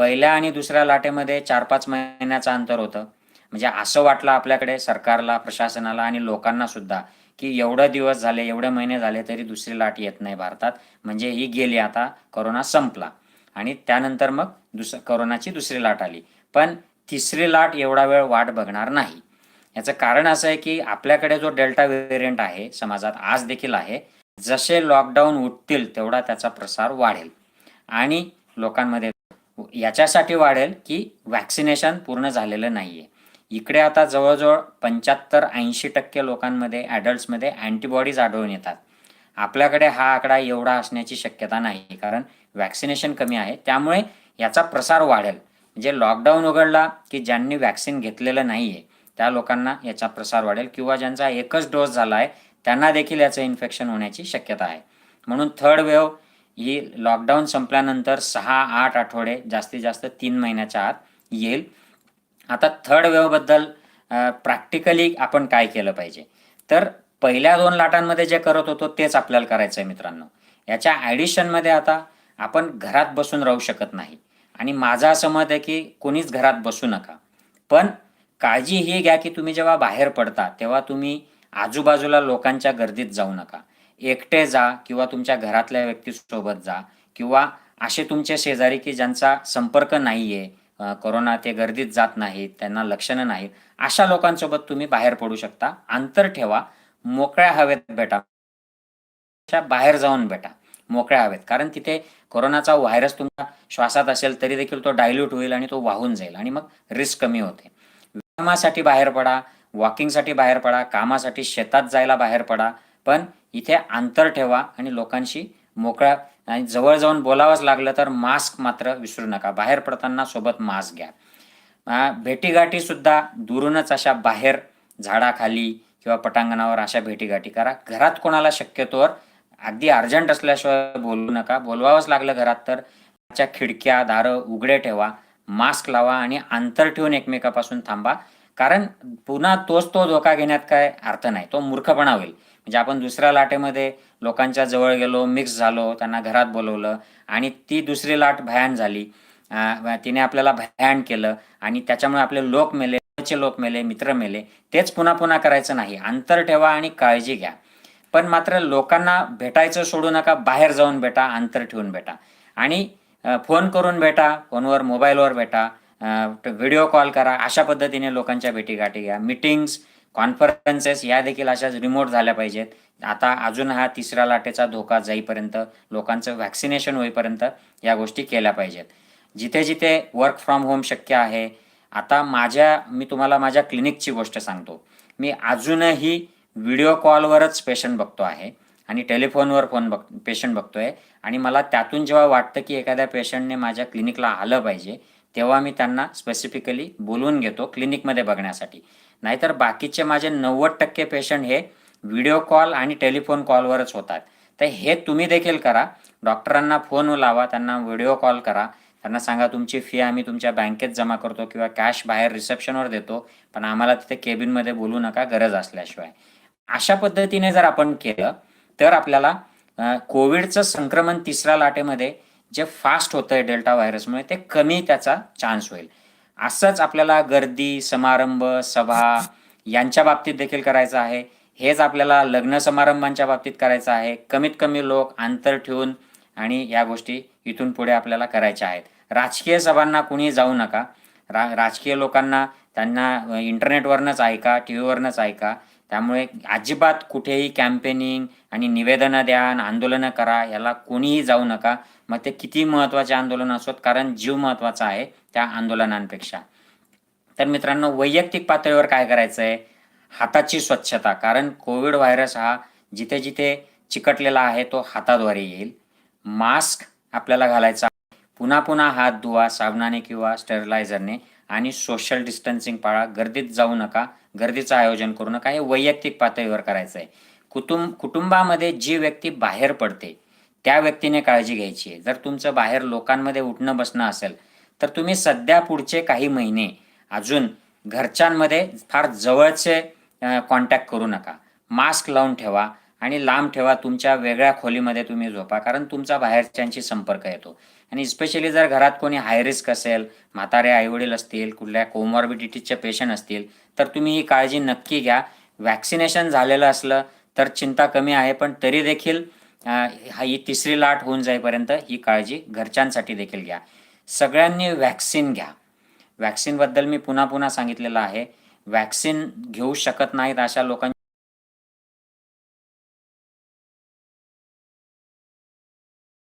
पहिल्या आणि दुसऱ्या लाटेमध्ये चार पाच महिन्याचं अंतर होतं. म्हणजे असं वाटलं आपल्याकडे सरकारला प्रशासनाला आणि लोकांना सुद्धा की एवढे दिवस झाले एवढे महिने झाले तरी दुसरी लाट येत नाही भारतात. म्हणजे ही गेली आता करोना संपला. आणि त्यानंतर मग दुस करोनाची दुसरी लाट आली. पण तिसरी लाट एवढा वेळ वाट बघणार नाही. याचं कारण असं आहे की आपल्याकडे जो डेल्टा व्हेरियंट आहे समाजात आज देखील आहे जसे लॉकडाऊन उठतील तेवढा त्याचा प्रसार वाढेल. आणि लोकांमध्ये याच्यासाठी वाढेल की वॅक्सिनेशन पूर्ण झालेलं नाही आहे इकडे आता जवळजवळ पंच्याहत्तर ऐंशी टक्के लोकांमध्ये ॲडल्ट्समध्ये अँटीबॉडीज आढळून येतात. आपल्याकडे हा आकडा एवढा असण्याची शक्यता नाही कारण वॅक्सिनेशन कमी आहे. त्यामुळे याचा प्रसार वाढेल. म्हणजे लॉकडाऊन उघडला की ज्यांनी वॅक्सिन घेतलेलं नाही आहे त्या लोकांना याचा प्रसार वाढेल किंवा ज्यांचा एकच डोस झाला आहे त्यांना देखील याचं इन्फेक्शन होण्याची शक्यता आहे. म्हणून थर्ड वेव्ह येईल. लॉकडाऊन संपल्यानंतर सहा आठ आठवडे जास्तीत जास्त तीन महिन्याच्या आत येईल. आता थर्ड वेव्हबद्दल प्रॅक्टिकली आपण काय केलं पाहिजे? तर पहिल्या दोन लाटांमध्ये जे करत होतो तेच आपल्याला करायचं आहे मित्रांनो. याच्या ॲडिशनमध्ये आता आपण घरात बसून राहू शकत नाही. आणि माझं असं मत आहे की कोणीच घरात बसू नका. पण काळजी ही घ्या की तुम्ही जेव्हा बाहेर पडता तेव्हा तुम्ही आजूबाजूला लोकांच्या गर्दीत जाऊ नका. एकटे जा किंवा तुमच्या घरातल्या व्यक्तीसोबत जा किंवा असे तुमचे शेजारी की ज्यांचा संपर्क नाही आहे कोरोना ते गर्दीत जात नाहीत त्यांना लक्षणं नाहीत अशा लोकांसोबत तुम्ही बाहेर पडू शकता. अंतर ठेवा. मोकळ्या हवेत भेटा. बाहेर जाऊन भेटा. मोकळ्या हवेत. कारण तिथे कोरोनाचा व्हायरस तुमच्या श्वासात असेल तरी देखील तो डायल्यूट होईल आणि तो वाहून जाईल आणि मग रिस्क कमी होते. व्यायामासाठी बाहेर पडा वॉकिंगसाठी बाहेर पडा कामासाठी शेतात जायला बाहेर पडा. पण इथे अंतर ठेवा आणि लोकांशी मोकळा आणि जवळ जाऊन बोलावंच लागलं तर मास्क मात्र विसरू नका. बाहेर पडताना सोबत मास्क घ्या. भेटीगाठीसुद्धा दुरूनच अशा बाहेर झाडाखाली किंवा पटांगणावर अशा भेटीगाठी करा. घरात कोणाला शक्यतोवर अगदी अर्जंट असल्याशिवाय बोलू नका. बोलवावंच लागलं घरात तर च्या खिडक्या दारं उघडे ठेवा. मास्क लावा आणि अंतर ठेवून एकमेकापासून थांबा. कारण पुन्हा तोच तो धोका घेण्यात काय अर्थ नाही. तो मूर्खपणा होईल. म्हणजे आपण दुसऱ्या लाटेमध्ये लोकांच्या जवळ गेलो मिक्स झालो त्यांना घरात बोलवलं आणि ती दुसरी लाट भयान झाली. तिने आपल्याला भयान केलं आणि त्याच्यामुळे आपले लोक मेले लोक मेले मित्र मेले. तेच पुन्हा पुन्हा करायचं नाही. अंतर ठेवा आणि काळजी घ्या. पण मात्र लोकांना भेटायचं सोडू नका बाहेर जाऊन भेटा अंतर ठेवून भेटा. आणि फोन करून भेटा फोनवर मोबाईलवर भेटा. व्हिडिओ कॉल करा. अशा पद्धतीने लोकांच्या भेटीगाठी घ्या. मिटिंग्स कॉन्फरन्सेस या देखील अशा रिमोट झाल्या पाहिजेत. आता अजून हा तिसऱ्या लाटेचा धोका जाईपर्यंत लोकांचं व्हॅक्सिनेशन होईपर्यंत या गोष्टी केल्या पाहिजेत. जिथे जिथे वर्क फ्रॉम होम शक्य आहे आता माझ्या मी तुम्हाला माझ्या क्लिनिकची गोष्ट सांगतो. मी अजूनही व्हिडिओ कॉलवरच पेशंट बघतो आहे आणि टेलिफोनवर फोन बघ पेशंट बघतोय. आणि मला त्यातून जेव्हा वाटतं की एखाद्या पेशंटने माझ्या क्लिनिकला आलं पाहिजे तेव्हा मी त्यांना स्पेसिफिकली बोलवून घेतो क्लिनिकमध्ये बघण्यासाठी. नाहीतर बाकीचे माझे नव्वद टक्के पेशंट हे व्हिडिओ कॉल आणि टेलिफोन कॉलवरच होतात. तर हे तुम्ही देखील करा. डॉक्टरांना फोन लावा त्यांना व्हिडिओ कॉल करा. त्यांना सांगा तुमची फी आम्ही तुमच्या बँकेत जमा करतो किंवा कॅश बाहेर रिसेप्शनवर देतो पण आम्हाला तिथे केबिनमध्ये बोलू नका गरज असल्याशिवाय. अशा पद्धतीने जर आपण केलं तर आपल्याला कोविडचं संक्रमण तिसऱ्या लाटेमध्ये जे फास्ट होतं आहे डेल्टा व्हायरसमुळे ते कमी त्याचा चान्स होईल. असंच आपल्याला गर्दी समारंभ सभा यांच्या बाबतीत देखील करायचं आहे. हेच आपल्याला लग्न समारंभांच्या बाबतीत करायचं आहे. कमीत कमी लोक अंतर ठेवून आणि या गोष्टी इथून पुढे आपल्याला करायच्या आहेत. राजकीय सभांना कुणी जाऊ नका. रा राजकीय लोकांना त्यांना इंटरनेटवरनंच ऐका टी व्हीवरनंच ऐका. त्यामुळे अजिबात कुठेही कॅम्पेनिंग आणि निवेदनं द्या आंदोलनं करा याला कोणीही जाऊ नका. मग ते किती महत्त्वाचे आंदोलन असोत? कारण जीव महत्त्वाचा आहे त्या आंदोलनांपेक्षा. तर मित्रांनो वैयक्तिक पातळीवर काय करायचं आहे हाताची स्वच्छता. कारण कोविड व्हायरस हा जिथे जिथे चिकटलेला आहे तो हाताद्वारे येईल. मास्क आपल्याला घालायचा. पुन्हा पुन्हा हात धुवा साबणाने किंवा स्टेरिलायझरने. आणि सोशल डिस्टन्सिंग पाळा. गर्दीत जाऊ नका. गर्दीचं आयोजन करू नका. हे वैयक्तिक पातळीवर करायचं आहे कुटुंब कुटुंबामध्ये जी व्यक्ती बाहेर पडते त्या व्यक्तीने काळजी घ्यायची आहे. जर तुमचं बाहेर लोकांमध्ये उठणं बसणं असेल तर तुम्ही सध्या पुढचे काही महिने अजून घरच्यांमध्ये फार जवळचे कॉन्टॅक्ट करू नका. मास्क लावून ठेवा आणि लांब ठेवा तुमच्या वेगळ्या खोलीमध्ये तुम्ही झोपा कारण तुमचा बाहेरच्यांशी संपर्क येतो. आणि स्पेशली जर घरात कोणी हाय रिस्क असेल म्हातारे आईवडील असतील कुठल्या कोमॉर्बिडिटीजचे पेशंट असतील तर तुम्ही ही काळजी नक्की घ्या. वॅक्सिनेशन झालेलं असलं तर चिंता कमी आहे पण तरी देखील हा ही तिसरी लाट होऊन जाईपर्यंत ही काळजी घरच्यांसाठी देखील घ्या. सगळ्यांनी वॅक्सिन घ्या. वॅक्सिनबद्दल मी पुन्हा पुन्हा सांगितलेलं आहे. वॅक्सिन घेऊ शकत नाहीत अशा लोकांची